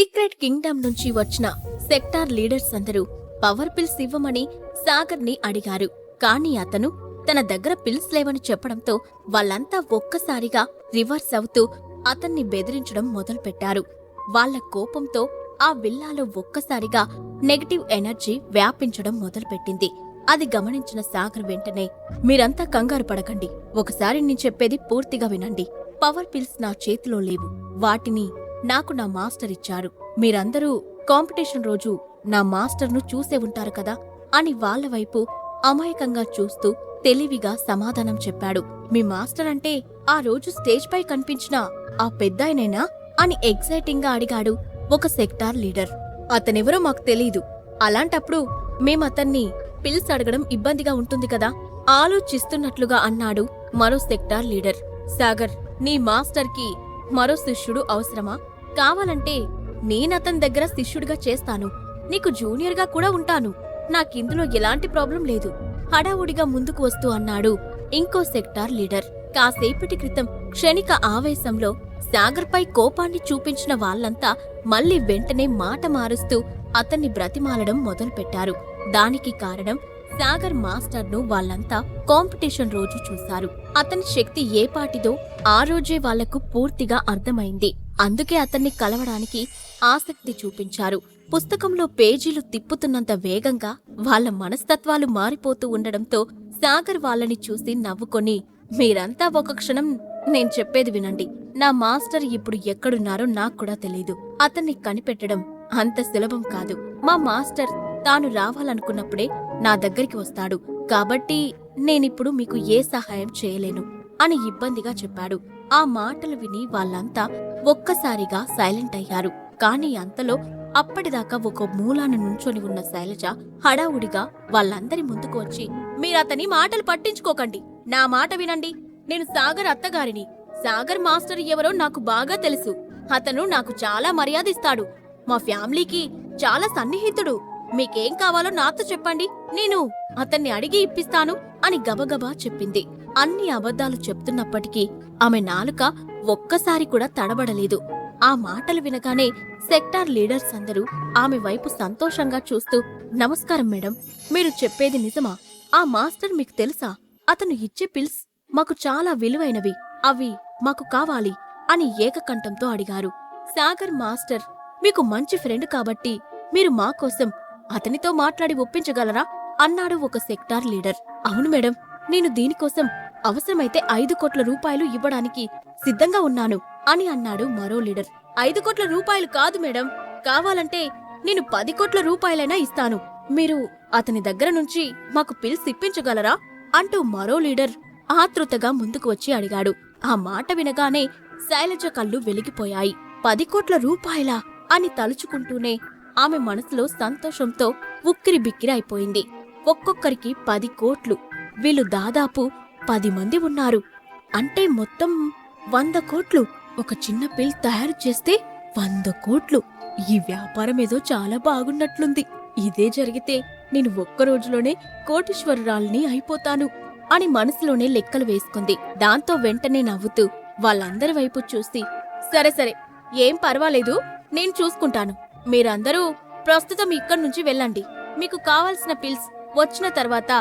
Secret kingdom నుంచి వచ్చిన sector leaders అందరూ పవర్ పిల్స్ ఇవ్వమని సాగర్ని అడిగారు. కానీ అతను తన దగ్గర పిల్స్ లేవని చెప్పడంతో వాళ్ళంతా ఒక్కసారిగా రివర్స్ అవుతూ అతన్ని బెదిరించడం మొదలుపెట్టారు. వాళ్ళ కోపంతో ఆ విల్లాలో ఒక్కసారిగా నెగటివ్ ఎనర్జీ వ్యాపించడం మొదలుపెట్టింది. అది గమనించిన సాగర్ వెంటనే మీరంతా కంగారు పడకండి. ఒకసారి నేను చెప్పేది పూర్తిగా వినండి. పవర్ పిల్స్ నా చేతిలో లేవు. వాటిని నాకు నా మాస్టర్ ఇచ్చారు. మీరందరూ కాంపిటీషన్ రోజు నా మాస్టర్ను చూసే ఉంటారు కదా? అని వాళ్ళ వైపు అమాయకంగా చూస్తూ తెలివిగా సమాధానం చెప్పాడు. మీ మాస్టర్ అంటే ఆ రోజు స్టేజ్ పై కనిపించిన ఆ పెద్దాయనైనా? అని ఎగ్జైటింగ్గా అడిగాడు ఒక సెక్టార్ లీడర్. అతనెవరో మాకు తెలీదు. అలాంటప్పుడు మేమతన్ని పిల్స్ అడగడం ఇబ్బందిగా ఉంటుంది కదా? ఆలోచిస్తున్నట్లుగా అన్నాడు మరో సెక్టార్ లీడర్. సాగర్ నీ మాస్టర్కి మరో శిష్యుడు అవసరమా? కావాలంటే నేనతని దగ్గర శిష్యుడిగా చేస్తాను. నీకు జూనియర్గా కూడా ఉంటాను. నాకిందులో ఎలాంటి ప్రాబ్లం లేదు. హడావుడిగా ముందుకు వస్తూ అన్నాడు ఇంకో సెక్టార్ లీడర్. కాసేపటి క్రితం క్షణిక ఆవేశంలో సాగర్పై కోపాన్ని చూపించిన వాళ్ళంతా మళ్ళీ వెంటనే మాట మారుస్తూ అతన్ని బ్రతిమాలడం మొదలుపెట్టారు. దానికి కారణం సాగర్ మాస్టర్ను వాళ్ళంతా కాంపిటీషన్ రోజు చూశారు. అతని శక్తి ఏపాటిదో ఆ రోజే వాళ్ళకు పూర్తిగా అర్థమైంది. అందుకే అతన్ని కలవడానికి ఆసక్తి చూపించారు. పుస్తకంలో పేజీలు తిప్పుతున్నంత వేగంగా వాళ్ళ మనస్తత్వాలు మారిపోతూ ఉండడంతో సాగర్ వాళ్ళని చూసి నవ్వుకొని మీరంతా ఒక క్షణం నేను చెప్పేది వినండి. నా మాస్టర్ ఇప్పుడు ఎక్కడున్నారో నాకు కూడా తెలీదు. అతన్ని కనిపెట్టడం అంత సులభం కాదు. మా మాస్టర్ తాను రావాలనుకున్నప్పుడే నా దగ్గరికి వస్తాడు. కాబట్టి నేనిప్పుడు మీకు ఏ సహాయం చేయలేను అని ఇబ్బందిగా చెప్పాడు. ఆ మాటలు విని వాళ్ళంతా ఒక్కసారిగా సైలెంట్ అయ్యారు. కాని అంతలో అప్పటిదాకా ఒక మూలాన నుంచొని ఉన్న శైలజ హడావుడిగా వాళ్ళందరి ముందుకు వచ్చి మీరతని మాటలు పట్టించుకోకండి. నా మాట వినండి. నేను సాగర్ అత్తగారిని. సాగర్ మాస్టర్ ఎవరో నాకు బాగా తెలుసు. అతను నాకు చాలా మర్యాదిస్తాడు. మా ఫ్యామిలీకి చాలా సన్నిహితుడు. మీకేం కావాలో నాతో చెప్పండి. నేను అతన్ని అడిగి ఇప్పిస్తాను అని గబగబా చెప్పింది. అన్ని అబద్ధాలు చెప్తున్నప్పటికీ ఆమె నాలుక ఒక్కసారి కూడా తడబడలేదు. ఆ మాటలు వినగానే సెక్టార్ లీడర్స్ అందరూ ఆమె వైపు సంతోషంగా చూస్తూ నమస్కారం మేడం మీరు చెప్పేది నిజమా? ఆ మాస్టర్ మీకు తెలుసా? అతను ఇచ్చే పిల్స్ మాకు చాలా విలువైనవి అవి మాకు కావాలి అని ఏకకంఠంతో అడిగారు. సాగర్ మాస్టర్ మీకు మంచి ఫ్రెండ్ కాబట్టి మీరు మా కోసం అతనితో మాట్లాడి ఒప్పించగలరా? అన్నాడు ఒక సెక్టార్ లీడర్. అవును మేడం నేను దీనికోసం అవసరమైతే ఐదు కోట్ల రూపాయలు ఇవ్వడానికి సిద్ధంగా ఉన్నాను అని అన్నాడు మరో లీడర్. ఐదు కోట్ల రూపాయలు కాదు మేడం. కావాలంటే నేను పది కోట్ల రూపాయలైనా ఇస్తాను. మీరు అతని దగ్గర నుంచి మాకు పిల్స్ ఇప్పించగలరా అంటూ మరో లీడర్ ఆతృతగా ముందుకు వచ్చి అడిగాడు. ఆ మాట వినగానే శైలజ కళ్ళు వెలిగిపోయాయి. పది కోట్ల రూపాయలా? అని తలుచుకుంటూనే ఆమె మనసులో సంతోషంతో ఉక్కిరి బిక్కిరి అయిపోయింది. ఒక్కొక్కరికి పది కోట్లు. వీళ్ళు దాదాపు పది మంది ఉన్నారు. అంటే మొత్తం వంద కోట్లు. ఒక చిన్న పిల్ తయారు చేస్తే వంద కోట్లు. ఈ వ్యాపారం ఏదో చాలా బాగున్నట్లుంది. ఇదే జరిగితే నేను ఒక్క రోజులోనే కోటీశ్వరురాల్ని అయిపోతాను అని మనసులోనే లెక్కలు వేసుకుంది. దాంతో వెంటనే నవ్వుతూ వాళ్ళందరి వైపు చూసి సరే సరే ఏం పర్వాలేదు నేను చూసుకుంటాను. మీరందరూ ప్రస్తుతం ఇక్కడి నుంచి వెళ్ళండి. మీకు కావలసిన పిల్స్ వచ్చిన తర్వాత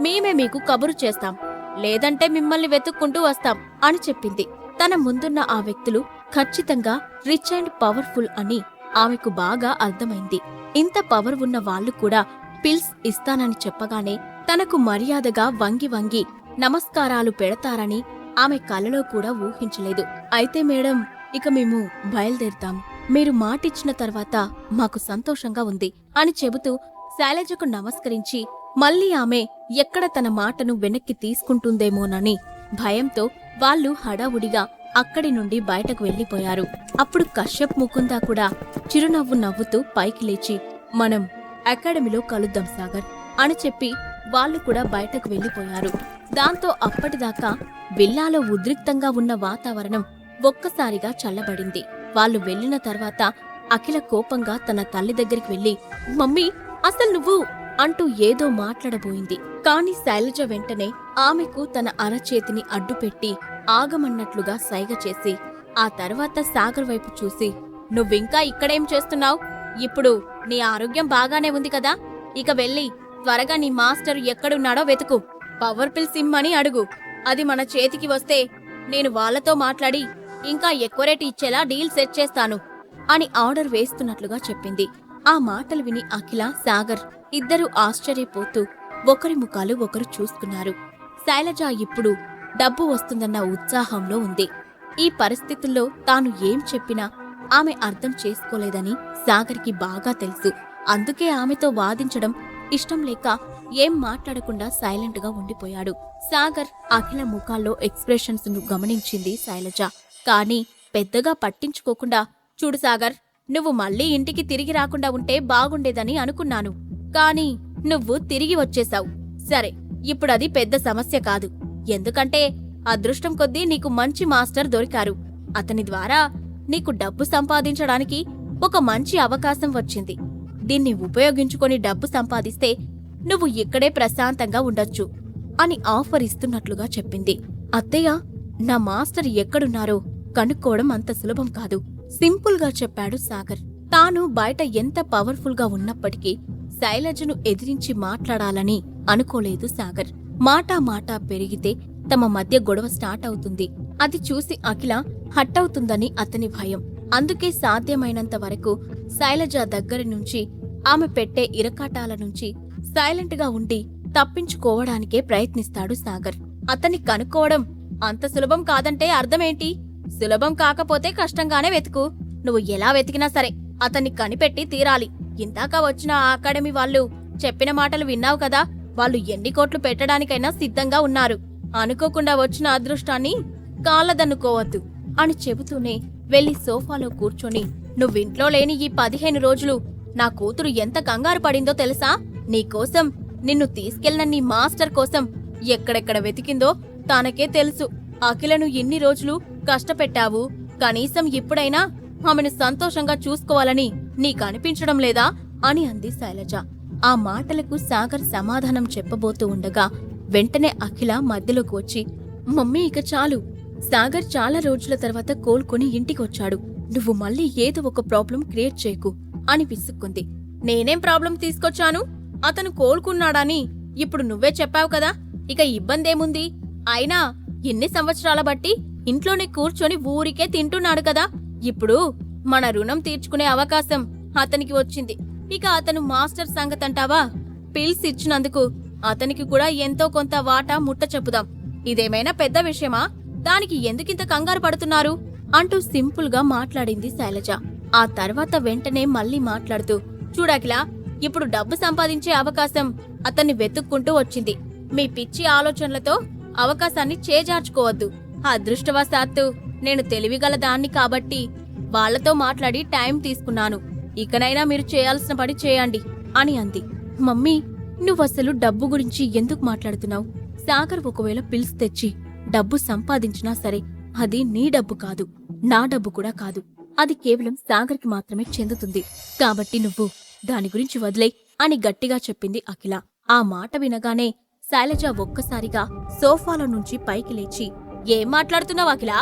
మేమే మీకు కబురు చేస్తాం. లేదంటే మిమ్మల్ని వెతుక్కుంటూ వస్తాం అని చెప్పింది. తన ముందున్న ఆ వ్యక్తులు ఖచ్చితంగా రిచ్ అండ్ పవర్ఫుల్ అని ఆమెకు బాగా అర్థమైంది. ఇంత పవర్ ఉన్న వాళ్ళు కూడా పిల్స్ ఇస్తానని చెప్పగానే తనకు మర్యాదగా వంగి వంగి నమస్కారాలు పెడతారని ఆమె కలలో కూడా ఊహించలేదు. అయితే మేడం ఇక మేము బయలుదేరుతాం. మీరు మాటిచ్చిన తర్వాత మాకు సంతోషంగా ఉంది అని చెబుతూ శైలజకు నమస్కరించి మళ్ళీ ఆమె ఎక్కడ తన మాటను వెనక్కి తీసుకుంటుందేమోనని భయంతో వాళ్ళు హడావుడిగా అక్కడి నుండి బయటకు వెళ్ళిపోయారు అప్పుడు కశ్యప్ ముకుందా కూడా చిరునవ్వు నవ్వుతూ పైకి లేచి మనం అకాడమీలో కలుద్దాం సాగర్ అని చెప్పి వాళ్ళు కూడా బయటకు వెళ్ళిపోయారు దాంతో అప్పటిదాకా విల్లాలో ఉద్రిక్తంగా ఉన్న వాతావరణం ఒక్కసారిగా చల్లబడింది. వాళ్ళు వెళ్ళిన తర్వాత అఖిల కోపంగా తన తల్లి దగ్గరికి వెళ్ళి మమ్మీ అసలు నువ్వు అంటూ ఏదో మాట్లాడబోయింది. కాని శైలజ వెంటనే ఆమెకు తన అరచేతిని అడ్డుపెట్టి ఆగమన్నట్లుగా సైగ చేసి ఆ తర్వాత సాగర్ వైపు చూసి నువ్వింకా ఇక్కడేం చేస్తున్నావు? ఇప్పుడు నీ ఆరోగ్యం బాగానే ఉంది కదా? ఇక వెళ్ళి త్వరగా నీ మాస్టర్ ఎక్కడున్నాడో వెతుకు. పవర్ పిల్ సిమ్ అని అడుగు. అది మన చేతికి వస్తే నేను వాళ్ళతో మాట్లాడి ఇంకా ఎక్కువ రేటు ఇచ్చేలా డీల్ సెట్ చేస్తాను అని ఆర్డర్ వేస్తున్నట్లుగా చెప్పింది. ఆ మాటలు విని అఖిల సాగర్ ఇద్దరూ ఆశ్చర్యపోతూ ఒకరి ముఖాలు ఒకరు చూసుకున్నారు శైలజ ఇప్పుడు డబ్బు వస్తుందన్న ఉత్సాహంలో ఉంది. ఈ పరిస్థితుల్లో తాను ఏం చెప్పినా ఆమె అర్థం చేసుకోలేదని సాగర్కి బాగా తెలుసు. అందుకే ఆమెతో వాదించడం ఇష్టం లేక ఏం మాట్లాడకుండా సైలెంట్గా ఉండిపోయాడు. సాగర్ అఖిల ముఖాల్లో ఎక్స్ప్రెషన్స్ను గమనించింది శైలజ. కానీ పెద్దగా పట్టించుకోకుండా చూడు సాగర్ నువ్వు మళ్ళీ ఇంటికి తిరిగి రాకుండా ఉంటే బాగుండేదని అనుకున్నాను. కానీ నువ్వు తిరిగి వచ్చేశావు. సరే ఇప్పుడది పెద్ద సమస్య కాదు. ఎందుకంటే అదృష్టం కొద్దీ నీకు మంచి మాస్టర్ దొరికారు. అతని ద్వారా నీకు డబ్బు సంపాదించడానికి ఒక మంచి అవకాశం వచ్చింది. దీన్ని ఉపయోగించుకొని డబ్బు సంపాదిస్తే నువ్వు ఇక్కడే ప్రశాంతంగా ఉండొచ్చు అని ఆఫర్ ఇస్తున్నట్లుగా చెప్పింది. అత్తయ్య నా మాస్టర్ ఎక్కడున్నారో కనుక్కోవడం అంత సులభం కాదు. సింపుల్గా చెప్పాడు సాగర్. తాను బయట ఎంత పవర్ఫుల్గా ఉన్నప్పటికీ శైలజను ఎదిరించి మాట్లాడాలని అనుకోలేదు సాగర్. మాటా మాటా పెరిగితే తమ మధ్య గొడవ స్టార్ట్ అవుతుంది. అది చూసి అఖిల హట్టవుతుందని అతని భయం. అందుకే సాధ్యమైనంత వరకు శైలజ దగ్గరి నుంచి ఆమె పెట్టే ఇరకాటాల నుంచి సైలెంట్గా ఉండి తప్పించుకోవడానికే ప్రయత్నిస్తాడు సాగర్. అతన్ని కనుక్కోవడం అంత సులభం కాదంటే అర్థమేంటి? సులభం కాకపోతే కష్టంగానే వెతుకు. నువ్వు ఎలా వెతికినా సరే అతన్ని కనిపెట్టి తీరాలి. ఇందాక వచ్చిన ఆ అకాడమీ వాళ్ళు చెప్పిన మాటలు విన్నావు కదా వాళ్ళు ఎన్ని కోట్లు పెట్టడానికైనా సిద్ధంగా ఉన్నారు. అనుకోకుండా వచ్చిన అదృష్టాన్ని కాలదన్నుకోవద్దు అని చెబుతూనే వెళ్ళి సోఫాలో కూర్చొని నువ్వింట్లో లేని ఈ పదిహేను రోజులు నా కూతురు ఎంత కంగారు పడిందో తెలుసా? నీకోసం నిన్ను తీసుకెళ్ళిన నీ మాస్టర్ కోసం ఎక్కడెక్కడ వెతికిందో తనకే తెలుసు. అఖిలను ఇన్ని రోజులు కష్టపెట్టావు. కనీసం ఇప్పుడైనా ఆమెను సంతోషంగా చూసుకోవాలని నీకనిపించడం లేదా? అని అంది శైలజ. ఆ మాటలకు సాగర్ సమాధానం చెప్పబోతూ ఉండగా వెంటనే అఖిల మధ్యలోకి వచ్చి మమ్మీ ఇక చాలు. సాగర్ చాలా రోజుల తర్వాత కోలుకొని ఇంటికొచ్చాడు. నువ్వు మళ్ళీ ఏదో ఒక ప్రాబ్లం క్రియేట్ చేయకు అని విసుక్కుంది. నేనేం ప్రాబ్లం తీసుకొచ్చాను? అతను కోలుకున్నాడని ఇప్పుడు నువ్వే చెప్పావు కదా. ఇక ఇబ్బందేముంది? అయినా ఎన్ని సంవత్సరాల బట్టి ఇంట్లోనే కూర్చొని ఊరికే తింటున్నాడు కదా. ఇప్పుడు మన రుణం తీర్చుకునే అవకాశం అతనికి వచ్చింది. ఇక అతను మాస్టర్ సంగతంటావా? పిల్స్ ఇచ్చినందుకు అతనికి కూడా ఎంతో కొంత వాటా ముట్ట చెప్పుదాం. ఇదేమైనా పెద్ద విషయమా? దానికి ఎందుకింత కంగారు పడుతున్నారు? అంటూ సింపుల్గా మాట్లాడింది శైలజ. ఆ తర్వాత వెంటనే మళ్ళీ మాట్లాడుతూ చూడాకిలా ఇప్పుడు డబ్బు సంపాదించే అవకాశం అతన్ని వెతుక్కుంటూ వచ్చింది. మీ పిచ్చి ఆలోచనలతో అవకాశాన్ని చేజార్చుకోవద్దు. అదృష్టవశాత్తు నేను తెలివిగల దాన్ని కాబట్టి వాళ్ళతో మాట్లాడి టైం తీసుకున్నాను. ఇకనైనా మీరు చేయాల్సిన పని చేయండి అని అంది. మమ్మీ నువ్వసలు డబ్బు గురించి ఎందుకు మాట్లాడుతున్నావు? సాగర్ ఒకవేళ పిల్స్ తెచ్చి డబ్బు సంపాదించినా సరే అది నీ డబ్బు కాదు నా డబ్బు కూడా కాదు. అది కేవలం సాగర్కి మాత్రమే చెందుతుంది. కాబట్టి నువ్వు దాని గురించి వదిలే అని గట్టిగా చెప్పింది అఖిల. ఆ మాట వినగానే శైలజ ఒక్కసారిగా సోఫాలో నుంచి పైకి లేచి ఏం మాట్లాడుతున్నావు అఖిలా?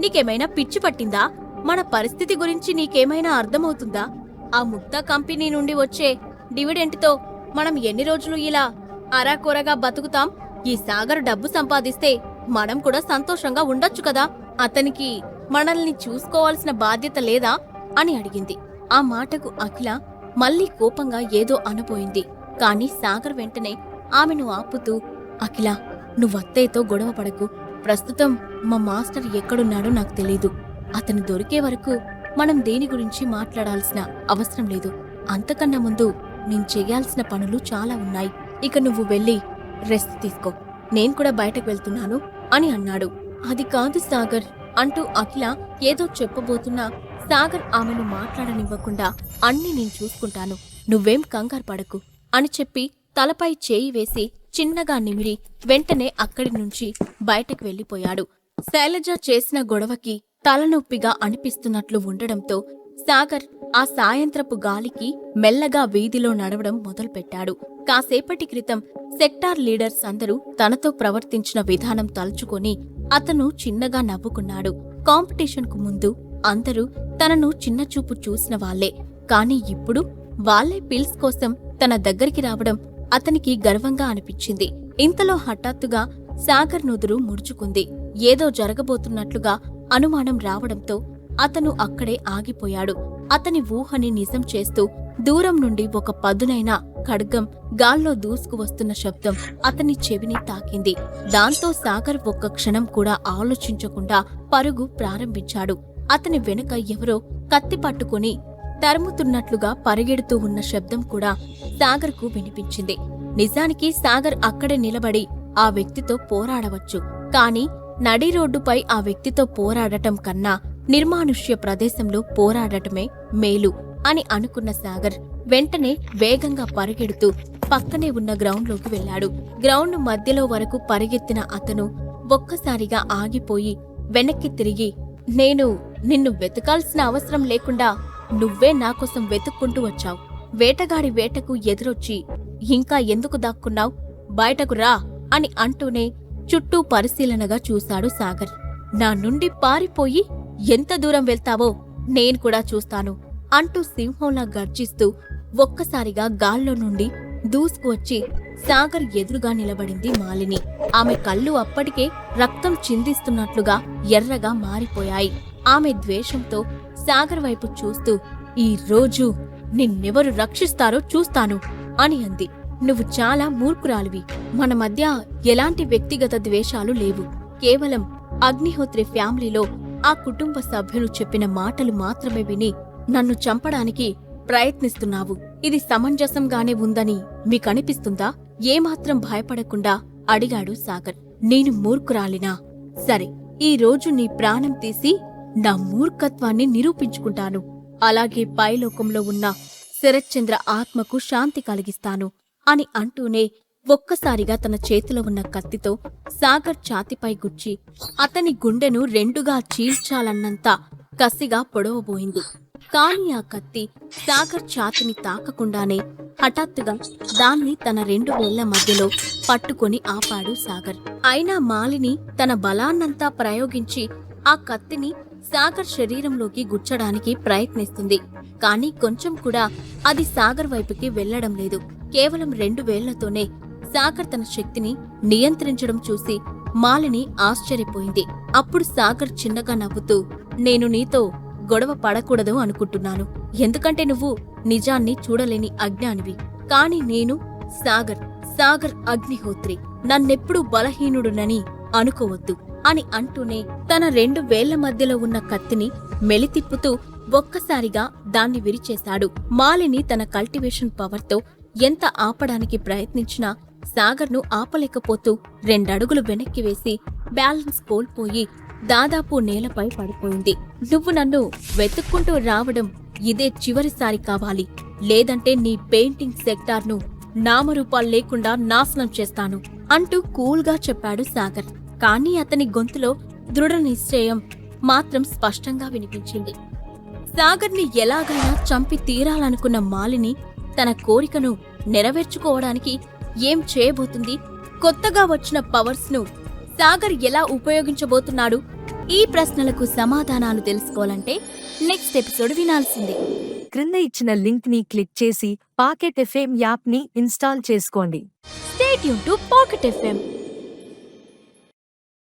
నీకేమైనా పిచ్చి పట్టిందా? మన పరిస్థితి గురించి నీకేమైనా అర్థమవుతుందా? ఆ ముక్తా కంపెనీ నుండి వచ్చే డివిడెంట్తో మనం ఎన్ని రోజులు ఇలా అరాకొరగా బతుకుతాం? ఈ సాగర్ డబ్బు సంపాదిస్తే మనం కూడా సంతోషంగా ఉండొచ్చు కదా? అతనికి మనల్ని చూసుకోవాల్సిన బాధ్యత లేదా? అని అడిగింది. ఆ మాటకు అఖిల మళ్ళీ కోపంగా ఏదో అనబోయింది. కాని సాగర్ వెంటనే ఆమెను ఆపుతూ అఖిల నువ్వత్తయ్యతో గొడవ పడకు. ప్రస్తుతం మా మాస్టర్ ఎక్కడున్నాడో నాకు తెలీదు. అతను దొరికే వరకు మనం దేని గురించి మాట్లాడాల్సిన అవసరం లేదు. అంతకన్నా ముందు నేను చేయాల్సిన పనులు చాలా ఉన్నాయి. ఇక నువ్వు వెళ్ళి రెస్ట్ తీసుకో. నేను కూడా బయటకు వెళ్తున్నాను అని అన్నాడు. అది కాదు సాగర్ అంటూ అఖిల ఏదో చెప్పబోతున్నా సాగర్ ఆమెను మాట్లాడనివ్వకుండా అన్నీ నేను చూసుకుంటాను. నువ్వేం కంగారు పడకు అని చెప్పి తలపై చేయి వేసి చిన్నగా నిమిరి వెంటనే అక్కడి నుంచి బయటకు వెళ్ళిపోయాడు శైలజ చేసిన గొడవకి తలనొప్పిగా అనిపిస్తున్నట్లు ఉండడంతో సాగర్ ఆ సాయంత్రపు గాలికి మెల్లగా వీధిలో నడవడం మొదలుపెట్టాడు. కాసేపటి క్రితం సెక్టార్ లీడర్స్ అందరూ తనతో ప్రవర్తించిన విధానం తలుచుకొని అతను చిన్నగా నవ్వుకున్నాడు. కాంపిటీషన్కు ముందు అందరూ తనను చిన్నచూపు చూసిన వాళ్ళే కాని ఇప్పుడు వాళ్ళే పిల్స్ కోసం తన దగ్గరికి రావడం అతనికి గర్వంగా అనిపించింది. ఇంతలో హఠాత్తుగా సాగర్ నుదురు ముడుచుకుంది. ఏదో జరగబోతున్నట్లుగా అనుమానం రావడంతో అతను అక్కడే ఆగిపోయాడు. అతని ఊహని నిజం చేస్తూ దూరం నుండి ఒక పదునైన ఖడ్గం గాల్లో దూసుకు వస్తున్న శబ్దం అతని చెవిని తాకింది. దాంతో సాగర్ ఒక్క క్షణం కూడా ఆలోచించకుండా పరుగు ప్రారంభించాడు. అతని వెనుక ఎవరో కత్తి పట్టుకుని తరుముతున్నట్లుగా పరిగెడుతూ ఉన్న శబ్దం కూడా సాగర్కు వినిపించింది. నిజానికి సాగర్ అక్కడే నిలబడి ఆ వ్యక్తితో పోరాడవచ్చు. కాని నడి రోడ్డుపై ఆ వ్యక్తితో పోరాడటం కన్నా నిర్మానుష్య ప్రదేశంలో పోరాడటమే మేలు అని అనుకున్న సాగర్ వెంటనే వేగంగా పరిగెడుతూ పక్కనే ఉన్న గ్రౌండ్లోకి వెళ్ళాడు. గ్రౌండ్ మధ్యలో వరకు పరిగెత్తిన అతను ఒక్కసారిగా ఆగిపోయి వెనక్కి తిరిగి నేను నిన్ను వెతకాల్సిన అవసరం లేకుండా నువ్వే నాకోసం వెతుక్కుంటూ వచ్చావు. వేటగాడి వేటకు ఎదురొచ్చి ఇంకా ఎందుకు దాక్కున్నావు? బయటకు రా అని అంటూనే చుట్టూ పరిశీలనగా చూశాడు సాగర్. నా నుండి పారిపోయి ఎంత దూరం వెళ్తావో నేను కూడా చూస్తాను అంటూ సింహంలా గర్జిస్తూ ఒక్కసారిగా గాల్లో నుండి దూసుకువచ్చి సాగర్ ఎదురుగా నిలబడింది మాలిని. ఆమె కళ్ళు అప్పటికే రక్తం చిందిస్తున్నట్లుగా ఎర్రగా మారిపోయాయి. ఆమె ద్వేషంతో సాగర్ వైపు చూస్తూ ఈ రోజు నిన్నెవరు రక్షిస్తారో చూస్తాను అని అంది. నువ్వు చాలా మూర్ఖురాలివి. మన మధ్య ఎలాంటి వ్యక్తిగత ద్వేషాలు లేవు. కేవలం అగ్నిహోత్రి ఫ్యామిలీలో ఆ కుటుంబ సభ్యులు చెప్పిన మాటలు మాత్రమే విని నన్ను చంపడానికి ప్రయత్నిస్తున్నావు. ఇది సమంజసంగానే ఉందని మీకనిపిస్తుందా? ఏమాత్రం భయపడకుండా అడిగాడు సాగర్. నేను మూర్ఖురాలినా? సరే ఈ రోజు నీ ప్రాణం తీసి నా మూర్ఖత్వాన్ని నిరూపించుకుంటాను. అలాగే పైలోకంలో ఉన్న శరశ్చంద్ర ఆత్మకు శాంతి కలిగిస్తాను అని అంటూనే ఒక్కసారిగా తన చేతిలో ఉన్న కత్తితో సాగర్ ఛాతిపై గుచ్చి అతని గుండెను రెండుగా చీల్చాలన్నంత కసిగా పొడవబోయింది. కాని ఆ కత్తి సాగర్ ఛాతిని తాకకుండానే హఠాత్తుగా దాన్ని తన రెండు వేళ్ళ మధ్యలో పట్టుకొని ఆపాడు సాగర్. అయినా మాలిని తన బలాన్నంతా ప్రయోగించి ఆ కత్తిని సాగర్ శరీరంలోకి గుచ్చడానికి ప్రయత్నిస్తుంది. కానీ కొంచెం కూడా అది సాగర్ వైపుకి వెళ్ళడం లేదు. కేవలం రెండు వేళ్ళతోనే సాగర్ తన శక్తిని నియంత్రించడం చూసి మాలిని ఆశ్చర్యపోయింది. అప్పుడు సాగర్ చిన్నగా నవ్వుతూ నేను నీతో గొడవ పడకూడదు అనుకుంటున్నాను. ఎందుకంటే నువ్వు నిజాన్ని చూడలేని అజ్ఞానివి. కాని నేను సాగర్ సాగర్ అగ్నిహోత్రి. నన్నెప్పుడు బలహీనుడునని అనుకోవద్దు. అని అంటూనే తన రెండు వేళ్ళ మధ్యలో ఉన్న కత్తిని మెలితిప్పుతూ ఒక్కసారిగా దాన్ని విరిచేశాడు. మాలిని తన కల్టివేషన్ పవర్తో ఎంత ఆపడానికి ప్రయత్నించినా సాగర్ను ఆపలేకపోతూ రెండడుగులు వెనక్కి వేసి బ్యాలెన్స్ కోల్పోయి దాదాపు నేలపై పడిపోయింది. నువ్వు నన్ను వెతుక్కుంటూ రావడం ఇదే చివరిసారి కావాలి. లేదంటే నీ పెయింటింగ్ సెక్టార్ను నామరూపాలు లేకుండా నాశనం చేస్తాను అంటూ కూల్గా చెప్పాడు సాగర్. కానీ అతని గొంతులో దృఢ నిశ్చయం మాత్రం స్పష్టంగా వినిపించింది. సాగర్ని ఎలాగైనా చంపి తీరాలనుకున్న మాలిని తన కోరికను నెరవేర్చుకోవడానికి ఏం చేయబోతుంది? కొత్తగా వచ్చిన పవర్స్ను సాగర్ ఎలా ఉపయోగించబోతున్నాడు? ఈ ప్రశ్నలకు సమాధానాలు తెలుసుకోవాలంటే నెక్స్ట్ ఎపిసోడ్ వినాల్సిందే. క్రింద ఇచ్చిన లింక్ని క్లిక్ చేసి పాకెట్ ఎఫ్ఎం యాప్ని ఇన్స్టాల్ చేసుకోండి. State to pocket FM